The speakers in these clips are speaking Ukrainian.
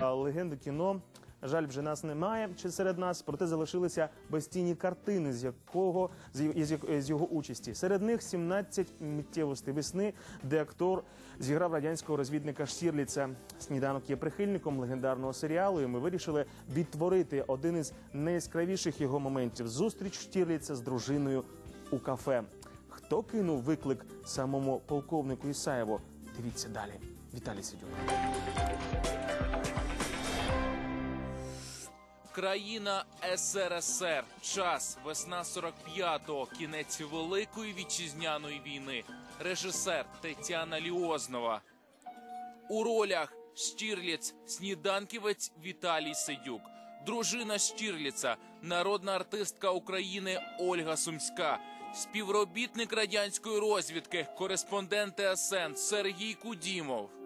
Легенди кіно. Жаль, вже нас немає чи серед нас, проте залишилися безцінні картини, з якого з його участі. Серед них 17 миттєвостей весни, де актор зіграв радянського розвідника Штірліца. Сніданок є прихильником легендарного серіалу. і Ми вирішили відтворити один із найяскравіших його моментів зустріч Штірліца з дружиною у кафе. Хто кинув виклик самому полковнику Ісаєву? Дивіться далі. Віталій Сидюк. Країна СРСР. Час весна 45-го. Кінець великої вітчизняної війни. Режисер Тетяна Ліознова. У ролях Штірліц, сніданківець Віталій Сидюк, дружина Штірліца, народна артистка України Ольга Сумська, співробітник радянської розвідки, кореспондент ТСН Сергій Кудімов.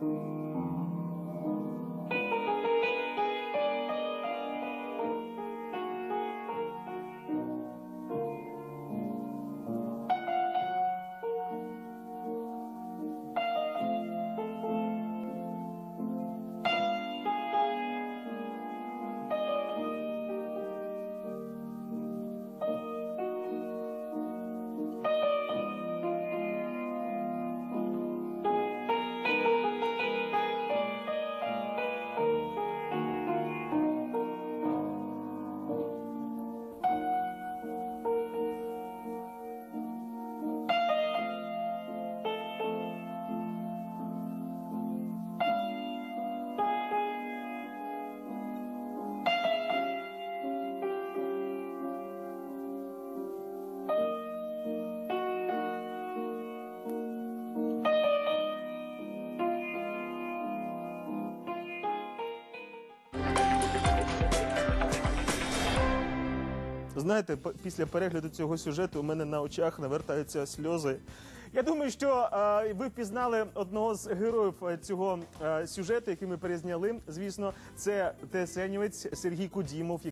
you. Знаєте, п- після перегляду цього сюжету у мене на очах навертаються сльози. Я думаю, що е, ви впізнали одного з героїв е, цього е, сюжету, який ми перезняли. Звісно, це тесенівець Сергій Кудімов,